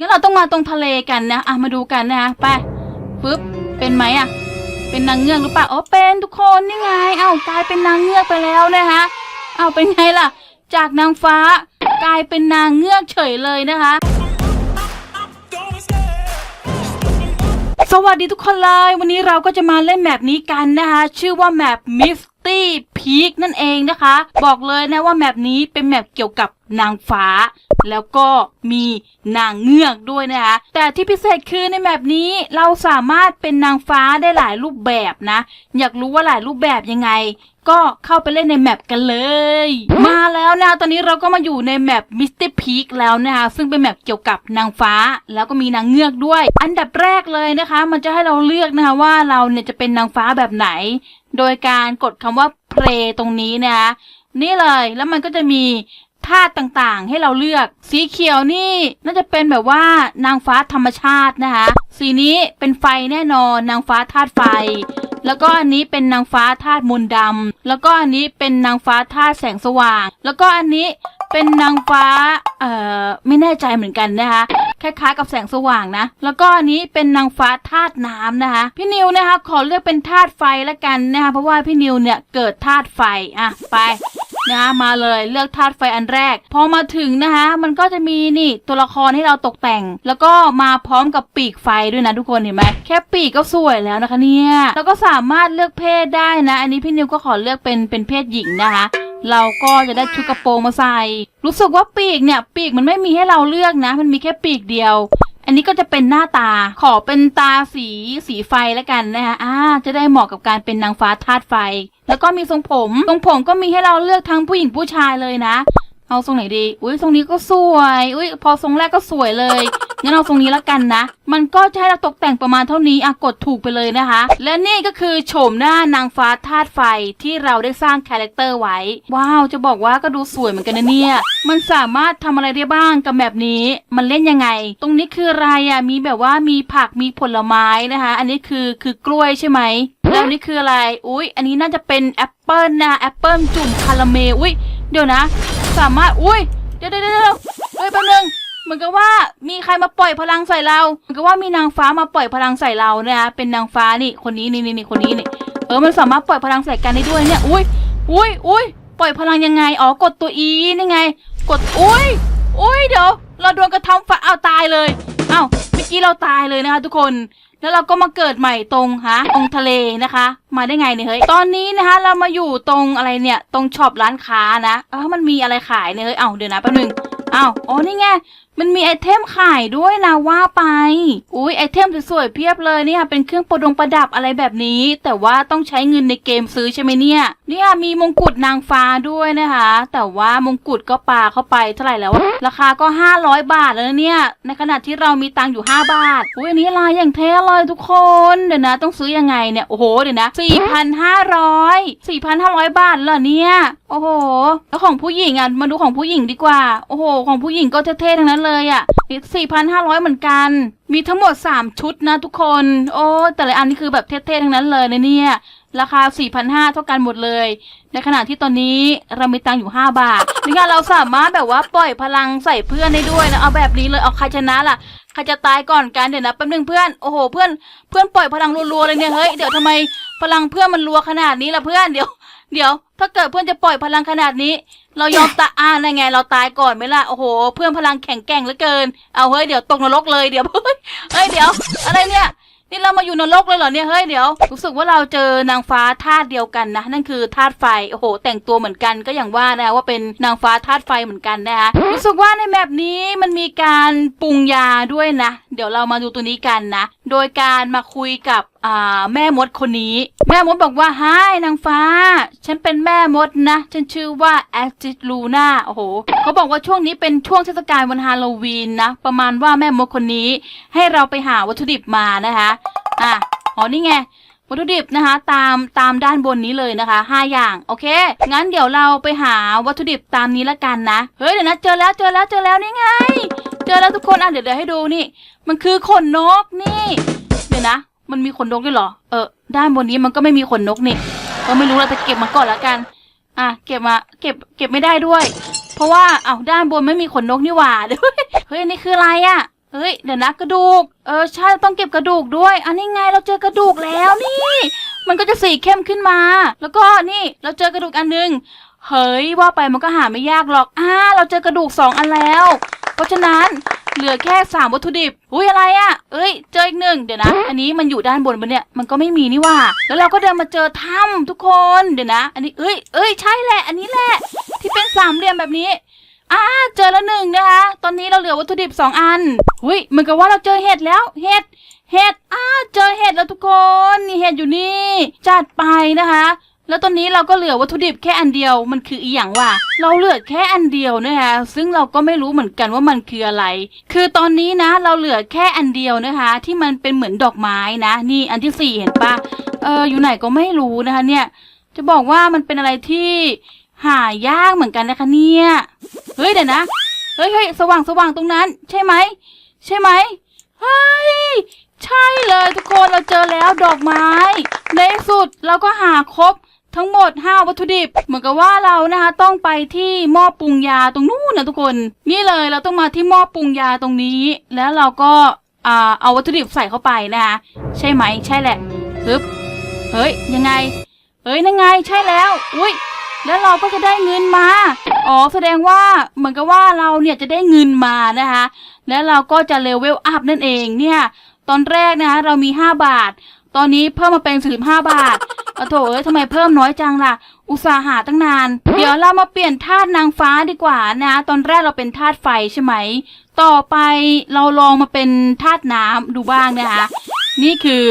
งั้นเราต้องมาตรงทะเลกันนะ อะ มาดูกันนะไปปึ๊บ เป็นไหมอะ เป็นนางเงือกหรือเปล่า อ๋อ เป็นทุกคนนี่ไง เอ้ากลายเป็นนางเงือกไปแล้วนะคะเอ้าเป็นไงล่ะ จากนางฟ้ากลายเป็นนางเงือกเฉยเลยนะคะ สวัสดีทุกคนเลย วันนี้เราก็จะมาเล่นแมปนี้กันนะคะ ชื่อว่าแมปมิสตี้ Misty Peak นั่นเองนะคะ บอกเลยนะว่าแมปนี้เป็นแมปเกี่ยวกับนางฟ้า แล้วก็มีนางเงือกด้วยนะคะ แต่ที่พิเศษคือในแมปนี้เราสามารถเป็นนางฟ้าได้หลายรูปแบบนะ อยากรู้ว่าหลายรูปแบบยังไง ก็เข้าไปเล่นในแมปกันเลย มาแล้วนะ ตอนนี้เราก็มาอยู่ในแมป Mr. Peak แล้วนะคะ ซึ่งเป็นแมปเกี่ยวกับนางฟ้า แล้วก็มีนางเงือกด้วย อันดับแรกเลยนะคะ มันจะให้เราเลือกนะคะว่าเราเนี่ยจะเป็นนางฟ้าแบบไหน โดยการกดคำว่า เลยตรงนี้นะคะนี่เลยแล้วมันก็จะมีธาตุต่างๆ ให้เราเลือก สีเขียวนี่น่าจะเป็นแบบว่านางฟ้าธรรมชาตินะคะ สีนี้เป็นไฟแน่นอน นางฟ้าธาตุไฟ แล้วก็อันนี้เป็นนางฟ้าธาตุมนต์ดำแล้วก็อันนี้เป็นนางฟ้าธาตุแสงสว่าง แล้วก็อันนี้ เป็นนางฟ้า เอ่อ ไม่แน่ใจเหมือนกันนะคะ คล้ายๆกับแสงสว่างนะ แล้วก็อันนี้เป็นนางฟ้าธาตุน้ำนะคะ พี่นิวนะคะ ขอเลือกเป็นธาตุไฟละกันนะคะ เพราะว่าพี่นิวเนี่ยเกิดธาตุไฟ อะ ไปนะคะมาเลยเลือกธาตุไฟอันแรก พอมาถึงนะคะ มันก็จะมีนี่ตัวละครให้เราตกแต่ง แล้วก็มาพร้อมกับปีกไฟด้วยนะทุกคนเห็นไหมแค่ปีกก็สวยแล้วนะคะเนี่ยแล้วก็สามารถเลือกเพศได้นะ อันนี้พี่นิวก็ขอเลือกเป็นเป็นเพศหญิงนะคะ เราก็จะได้ชุดกระโปรงมาใส่ รู้สึกว่าปีกเนี่ยปีกมันไม่มีให้เราเลือกนะ มันมีแค่ปีกเดียว อันนี้ก็จะเป็นหน้าตา ขอเป็นตาสีสีไฟแล้วกันนะคะอ่า จะได้เหมาะกับการเป็นนางฟ้าธาตุไฟ แล้วก็มีทรงผม ทรงผมก็มีให้เราเลือกทั้งผู้หญิงผู้ชายเลยนะ เอาทรงไหนดี อุ้ยทรงนี้ก็สวย อุ้ยพอทรงแรกก็สวยเลย งั้นเอาทรงนี้แล้วกันนะ มันก็จะให้เราตกแต่งประมาณเท่านี้อะกดถูกไปเลยนะคะ และนี่ก็คือโฉมหน้านางฟ้าธาตุไฟที่เราได้สร้างคาแรคเตอร์ไว้ ว้าว จะบอกว่าก็ดูสวยเหมือนกันนะเนี่ย มันสามารถทำอะไรได้บ้างกับแบบนี้ มันเล่นยังไง ตรงนี้คืออะไรอะมีแบบว่ามีผักมีผลไม้นะคะ อันนี้คือคือกล้วยใช่ไหมแล้วนี่คืออะไร อุ้ยอันนี้น่าจะเป็นแอปเปิลนะแอปเปิลจุ่มคาราเมล อุ้ยเดี๋ยวนะ สามารถ อุ้ย เดี๋ยวเดี๋ยวเดี๋ยวเฮ้ยแป๊บนึง เหมือนกับว่ามีใครมาปล่อยพลังใส่เราเหมือนกับว่ามีนางฟ้ามาปล่อยพลังใส่เราเนี่ยนะเป็นนางฟ้านี่คนนี้นี่นี่นี่คนนี้นี่เออมันสามารถปล่อยพลังใส่กันได้ด้วยเนี่ยอุ้ยอุ้ยอุ้ยปล่อยพลังยังไงอ๋อกดตัว E นี่ไง กดอุ้ยอุ้ยเดี๋ยว เราโดนกระทำฝ่าเอาตายเลยเอ้าเมื่อกี้เราตายเลยนะคะทุกคนแล้วเราก็มาเกิดใหม่ตรงฮะตรงทะเลนะคะ มาได้ไงเนี่ยเฮ้ยตอนนี้นะคะ เรามาอยู่ตรงอะไรเนี่ยตรงช็อปร้านค้านะเออมันมีอะไรขายเนี่ยเฮ้ยเอ้าเดี๋ยวนะแป๊บนึงเอ้าอ๋อนี่ไง มันมีไอเทมขายด้วยนะว่าไป อุ้ยไอเทมสวยๆเพียบเลยเนี่ยเป็นเครื่องประดงประดับอะไรแบบนี้ แต่ว่าต้องใช้เงินในเกมซื้อใช่ไหมเนี่ย เนี่ยมีมงกุฎนางฟ้าด้วยนะคะ แต่ว่ามงกุฎก็ปาเข้าไปเท่าไหร่แล้ว ราคาก็ 500 บาทแล้วเนี่ย ในขณะที่เรามีตังค์อยู่ 5 บาท อุ้ยอันนี้ลายอย่างเท่เลยทุกคน เดี๋ยวนะ ต้องซื้อยังไงเนี่ย โอ้โห เดี๋ยวนะ 4,500 4,500 บาทเหรอเนี่ย โอ้โห แล้วของผู้หญิงอะ มาดูของผู้หญิงดีกว่า โอ้โห ของผู้หญิงก็เท่ๆทั้งนั้นเลยอะนี่4,500 เหมือนกัน มีทั้งหมด 3 ชุดนะทุกคน โอ้ แต่ละอันนี่คือแบบเท่ๆ ทั้งนั้นเลยนะเนี่ย ราคา 4,500 เท่ากันหมดเลย ในขณะที่ตอนนี้เรามีตังอยู่ 5 บาทนี่ไงเราสามารถแบบว่าปล่อยพลังใส่เพื่อนได้ด้วยนะ เอาแบบนี้เลย เอาใครชนะล่ะ ใครจะตายก่อนกัน เดี๋ยวนะแป๊บนึงเพื่อน โอ้โห เพื่อน เพื่อนปล่อยพลังรัวๆเลยเนี่ย เฮ้ย เดี๋ยวทำไมพลังเพื่อนมันรัวขนาดนี้ล่ะเพื่อน เดี๋ยว เดี๋ยว ถ้าเกิดเพื่อนจะปล่อยพลังขนาดนี้ เรายอมตาอ่านั่นไง เราตายก่อนไหมล่ะโอ้โห เพื่อนพลังแข็งแกร่งเหลือเกิน เอาเฮ้ยเดี๋ยวตกนรกเลยเดี๋ยวเฮ้ยเฮ้ยเดี๋ยว อะไรเนี่ย นี่เรามาอยู่นรกเลยเหรอเนี่ยเฮ้ยเดี๋ยวรู้สึกว่าเราเจอนางฟ้าธาตุเดียวกันนะนั่นคือธาตุไฟโอ้โห แต่งตัวเหมือนกันก็อย่างว่านะว่าเป็นนางฟ้าธาตุไฟเหมือนกันนะคะรู้สึกว่าในแมปนี้มันมีการปรุงยาด้วยนะ เดี๋ยวเรามาดูตัวนี้กันนะ โดยการมาคุยกับอ่าแม่มดคนนี้ แม่มดบอกว่าไฮนางฟ้า ฉันเป็นแม่มดนะ ฉันชื่อว่าแอจิลูน่าโอ้โหเขาบอกว่าช่วงนี้เป็นช่วงเทศกาลวันฮาโลวีนนะ ประมาณว่าแม่มดคนนี้ ให้เราไปหาวัตถุดิบมานะคะอะอ๋อนี่ไงวัตถุดิบนะคะ ตามตามด้านบนนี้เลยนะคะห้าอย่างโอเค งั้นเดี๋ยวเราไปหาวัตถุดิบตามนี้ละกันนะเฮ้ยเดี๋ยวนะเจอแล้วเจอแล้วเจอแล้วนี่ไง เจอแล้วทุกคนอะเดี๋ยวเดี๋ยวให้ดูนี่ มันคือขนนกนี่ เดี๋ยวนะ มันมีขนนกด้วยเหรอ เออ ด้านบนนี้มันก็ไม่มีขนนกนี่ ก็ไม่รู้เราจะเก็บมาก่อนละกัน อะ เก็บมา เก็บ เก็บไม่ได้ด้วย เพราะว่า เอาด้านบนไม่มีขนนกนี่หว่าเดี๋ยเฮ้ยอันนี่คืออะไรอะเอ้ย เดี๋ยวนะกระดูก เออ ใช่ ต้องเก็บกระดูกด้วย อันนี้ไง เราเจอกระดูกแล้วนี่ มันก็จะสีเข้มขึ้นมา แล้วก็นี่ เราเจอกระดูกอันหนึง เฮ้ย ว่าไปมันก็หาไม่ยากหรอก อ่า เราเจอกระดูกสองอันแล้ว เพราะฉะนั้น เหลือแค่สามวัตถุดิบ อุ้ยอะไรอะ่ะเอ้ย เจออีกหนึ่งเดี๋ยวนะ อันนี้มันอยู่ด้านบนปะเนี่ย มันก็ไม่มีนี่ว่า แล้วเราก็เดินมาเจอถ้ำทุกคน เดี๋ยวนะ อันนี้ เอ้ยเอ้ยใช่แหละ อันนี้แหละ ที่เป็นสามเหลี่ยมแบบนี้อ่าเจอแล้วหนึ่งนะคะ ตอนนี้เราเหลือวัตถุดิบสองอัน อุ้ยเหมือนกับว่าเราเจอเห็ดแล้ว เห็ด เห็ด อ่า เจอเห็ดแล้วทุกคน นี่เห็ดอยู่นี่ จัดไปนะคะ แล้วตอนนี้เราก็เหลือวัตถุดิบแค่อันเดียวมันคืออีหยังวะเราเหลือแค่อันเดียวนะคะซึ่งเราก็ไม่รู้เหมือนกันว่ามันคืออะไร คือตอนนี้นะเราเหลือแค่อันเดียวนะคะ ที่มันเป็นเหมือนดอกไม้นะ นี่อันที่สี่เห็นปะเอออยู่ไหนก็ไม่รู้นะคะ เนี่ย จะบอกว่ามันเป็นอะไรที่หายากเหมือนกันนะคะ เนี่ยเฮ้ยเดี๋ยวนะเฮ้ยเฮ้ยสว่างสว่างตรงนั้น ใช่ไหมใช่ไหมเฮ้ยใช่เลยทุกคนเราเจอแล้วดอกไม้ในสุดเราก็หาครบ ทั้งหมด 5 วัตถุดิบ เหมือนกับว่าเรานะคะต้องไปที่หม้อปรุงยาตรงนู้นนะทุกคน นี่เลยเราต้องมาที่หม้อปรุงยาตรงนี้ แล้วเราก็เอาวัตถุดิบใส่เข้าไปนะคะใช่ไหมใช่แหละฮึบเฮ้ยยังไงเฮ้ยนั่นไงใช่แล้ว อุ้ยแล้วเราก็จะได้เงินมา อ๋อแสดงว่าเหมือนกับว่าเราเนี่ยจะได้เงินมานะคะ แล้วเราก็จะเลเวลอัพนั่นเองเนี่ย ตอนแรกนะคะเรามี 5 บาท ตอนนี้เพิ่มมาเป็น45บาท โอ้โถเอ้ยทำไมเพิ่มน้อยจังล่ะ อุตสาหาตั้งนาน เดี๋ยวเรามาเปลี่ยนธาตุนางฟ้าดีกว่านะ ตอนแรกเราเป็นธาตุไฟใช่ไหม ต่อไปเราลองมาเป็นธาตุน้ำดูบ้างนะคะ นี่คือ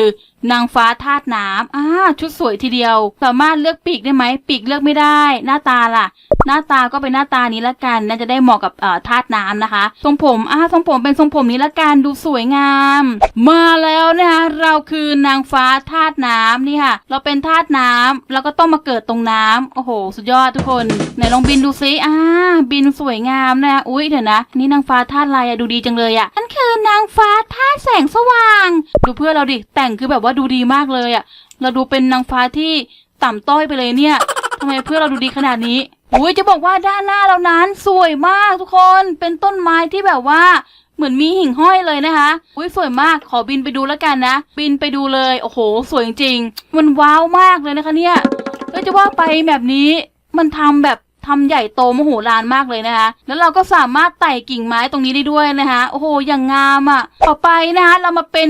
นางฟ้าธาตุน้ำอ่าชุดสวยทีเดียว สามารถเลือกปีกได้ไหมปีกเลือกไม่ได้ หน้าตาล่ะ หน้าตาก็เป็นหน้าตานี้ละกันน่าจะได้เหมาะกับเอ่อธาตุน้ำนะคะ ทรงผมอ่าทรงผมเป็นทรงผมนี้ละกันดูสวยงาม มาแล้วนะคะเราคือนางฟ้าธาตุน้ำนี่ค่ะ เราเป็นธาตุน้ำแล้วก็ต้องมาเกิดตรงน้ำโอ้โห สุดยอดทุกคนไหนลองบินดูซิอ่าบินสวยงามนะคะอุ้ยเดี๋ยวนะนี่นางฟ้าธาตุอะไรอะดูดีจังเลยอะนั่น คือนางฟ้าธาแสงสว่าง ดูเพื่อนเราดิ แต่งคือแบบว่าดูดีมากเลยอะเราดูเป็นนางฟ้าที่ต่ำต้อยไปเลยเนี่ยทำไมเพื่อนเราดูดีขนาดนี้อุ้ยจะบอกว่าด้านหน้าเรานั้นสวยมากทุกคน เป็นต้นไม้ที่แบบว่าเหมือนมีหิ่งห้อยเลยนะคะ อุ้ยสวยมาก ขอบินไปดูแล้วกันนะ บินไปดูเลย โอ้โห สวยจริงๆมันว้าวมากเลยนะคะเนี่ยเอ้ยจะว่าไปแบบนี้ มันทำแบบ ทำใหญ่โตมโหฬารมากเลยนะคะ แล้วเราก็สามารถไต่กิ่งไม้ตรงนี้ได้ด้วยนะคะโอ้โหอย่างงามอะ่ะ ต่อไปนะคะเรามาเป็น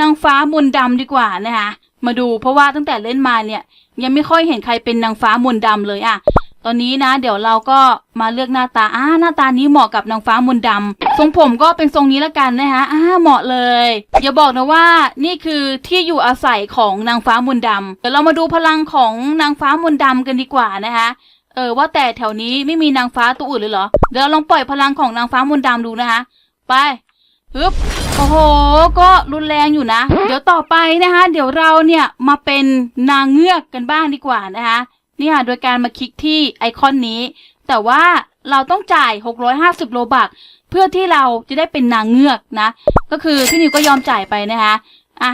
นางฟ้ามนต์ดำดีกว่านะคะมาดูเพราะว่าตั้งแต่เล่นมาเนี่ย ยังไม่ค่อยเห็นใครเป็นนางฟ้ามนต์ดำเลยอะตอนนี้นะ เดี๋ยวเราก็มาเลือกหน้าตาอ่าหน้าตานี้เหมาะกับนางฟ้ามนต์ดำทรงผมก็เป็นทรงนี้ละกันนะคะอ่าเหมาะเลย อย่าบอกนะว่านี่คือที่อยู่อาศัยของนางฟ้ามนต์ดำเดี๋ยวเรามาดูพลังของนางฟ้ามนต์ดำกันดีกว่านะคะ เออว่าแต่แถวนี้ไม่มีนางฟ้าตัวอื่นเลยเหรอ เดี๋ยวเราลองปล่อยพลังของนางฟ้ามนต์ดำดูนะคะ ไปฮึบโอ้โห ก็รุนแรงอยู่นะ เดี๋ยวต่อไปนะคะ เดี๋ยวเราเนี่ยมาเป็นนางเงือกกันบ้างดีกว่านะคะเนี่ยโดยการมาคลิกที่ไอคอนนี้ แต่ว่าเราต้องจ่าย 650 โลบักเพื่อที่เราจะได้เป็นนางเงือกนะ ก็คือพี่นิวก็ยอมจ่ายไปนะคะ อะ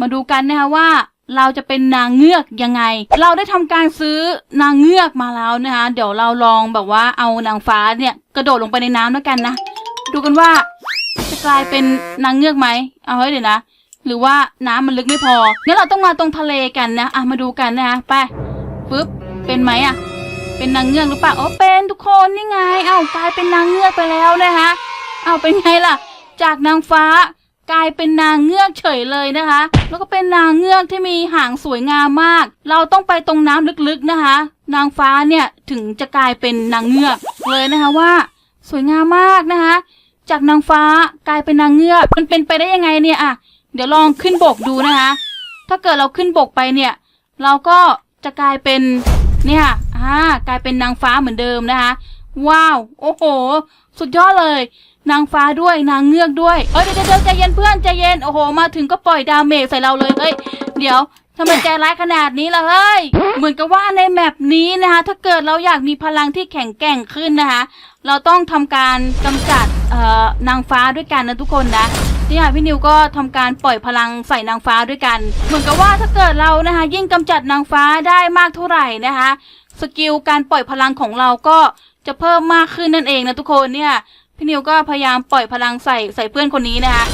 มาดูกันนะคะว่าเราจะเป็นนางเงือกยังไง เราได้ทำการซื้อนางเงือกมาแล้วนะคะเดี๋ยวเราลองแบบว่าเอานางฟ้าเนี่ยกระโดดลงไปในน้ำแล้วกันนะ ดูกันว่าจะกลายเป็นนางเงือกไหมเอาเฮ้ยเดี๋ยวนะ หรือว่าน้ำมันลึกไม่พองั้นเราต้องมาตรงทะเลกันนะอะมาดูกันนะคะไปปึ๊บเป็นไหมอะ เป็นนางเงือกหรือเปล่าอ๋อเป็นทุกคนนี่ไง เอากลายเป็นนางเงือกไปแล้วนะคะเอาเป็นไงล่ะ จากนางฟ้า กลายเป็นนางเงือกเฉยเลยนะคะ แล้วก็เป็นนางเงือกที่มีหางสวยงามมาก เราต้องไปตรงน้ำลึกๆนะคะ นางฟ้าเนี่ยถึงจะกลายเป็นนางเงือกเลยนะคะว่า สวยงามมากนะคะ จากนางฟ้ากลายเป็นนางเงือกมันเป็นไปได้ยังไงเนี่ยอะเดี๋ยวลองขึ้นบกดูนะคะ ถ้าเกิดเราขึ้นบกไปเนี่ย เราก็จะกลายเป็นเนี่ยอ่ากลายเป็นนางฟ้าเหมือนเดิมนะคะ ว้าว โอ้โห สุดยอดเลย นางฟ้าด้วยนางเงือกด้วยเอ้ยเดี๋ยวเดี๋ยวใจเย็นเพื่อนใจเย็นโอ้โห มาถึงก็ปล่อยดาเมจใส่เราเลยเฮ้ยเดี๋ยวทำไมใจร้ายขนาดนี้ล่ะเฮ้ย เหมือนกับว่าในแมปนี้นะคะ ถ้าเกิดเราอยากมีพลังที่แข็งแกร่งขึ้นนะคะ เราต้องทำการกำจัดเอ่อนางฟ้าด้วยกันนะทุกคนนะนี่ยพี่นิวก็ทำการปล่อยพลังใส่นางฟ้าด้วยกัน เหมือนกับว่าถ้าเกิดเรานะคะ ยิ่งกำจัดนางฟ้าได้มากเท่าไหร่นะคะ สกิลการปล่อยพลังของเราก็จะเพิ่มมากขึ้นนั่นเองนะทุกคนเนี่ย พี่นิวก็พยายามปล่อยพลังใส่ใส่เพื่อนคนนี้นะคะ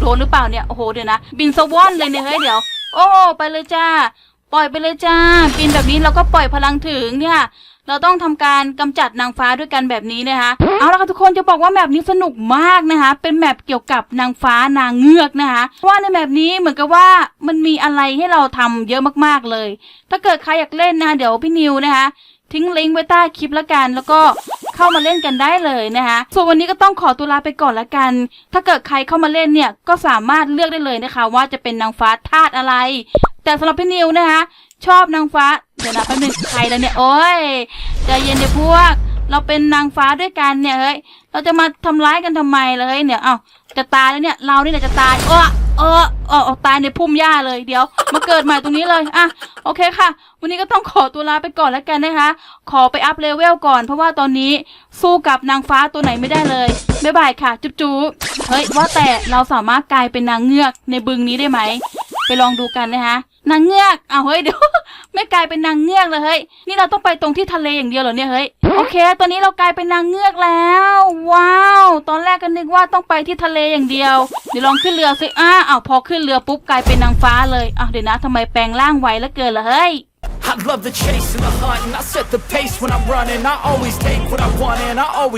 โดนหรือเปล่าเนี่ย โอ้โห เดี๋ยวนะ บินสวอนเลยเนี่ยเฮ้ยเดี๋ยว โอ้ ไปเลยจ้า ปล่อยไปเลยจ้า บินแบบนี้เราก็ปล่อยพลังถึงเนี่ย เราต้องทำการกำจัดนางฟ้าด้วยกันแบบนี้นะคะ เอาละค่ะทุกคนจะบอกว่าแมปนี้สนุกมากนะคะ เป็นแมปเกี่ยวกับนางฟ้านางเงือกนะคะเพราะว่าในแมปนี้เหมือนกับว่ามันมีอะไรให้เราทำเยอะมากๆเลย ถ้าเกิดใครอยากเล่นนะเดี๋ยวพี่นิวนะคะทิ้งลิงก์ไว้ใต้คลิปและกัน แล้วก็ เข้ามาเล่นกันได้เลยนะคะส่วนวันนี้ก็ต้องขอตัวลาไปก่อนละกัน ถ้าเกิดใครเข้ามาเล่นเนี่ยก็สามารถเลือกได้เลยนะคะ ว่าจะเป็นนางฟ้าธาตุอะไร แต่สำหรับพี่นิวนะคะ ชอบนางฟ้าเดี๋ยวนะแป๊บนึงใครแล้วเนี่ยโอ้ยใจเย็นเดี๋ยวพวก เราเป็นนางฟ้าด้วยกันเนี่ยเฮ้ยเราจะมาทำร้ายกันทำไมเลยเนี่ยเอ้าจะตายแล้วเนี่ยเรานี่แหละจะตายเออ เออเออเอาตายในพุ่มหญ้าเลยเดี๋ยว มาเกิดใหม่ตรงนี้เลยอะโอเคค่ะ วันนี้ก็ต้องขอตัวลาไปก่อนแล้วกันนะคะ ขอไปอัพเลเวลก่อน เพราะว่าตอนนี้สู้กับนางฟ้าตัวไหนไม่ได้เลยบ๊ายบายค่ะ จุ๊บจุ๊บเฮ้ยว่าแต่เราสามารถกลายเป็นนางเงือกในบึงนี้ได้ไหมไปลองดูกันนะคะ นางเงือกอ้าวเฮ้ยเดี๋ยวไม่กลายเป็นนางเงือกเลยเฮ้ยนี่เราต้องไปตรงที่ทะเลอย่างเดียวเหรอเนี่ยเฮ้ยโอเค ตอนนี้เรากลายเป็นนางเงือกแล้ว ว้าว ตอนแรกก็นึกว่าต้องไปที่ทะเลอย่างเดียว เดี๋ยวลองขึ้นเรือสิอ้าอ้าวพอขึ้นเรือปุ๊บกลายเป็นนางฟ้าเลยอ้าวเดี๋ยวนะทำไมแปลงร่างไวแล้วเกินล่ะเฮ้ย I love the chase and the hunt, and I set the pace when I'm running. I always take what I want, and I always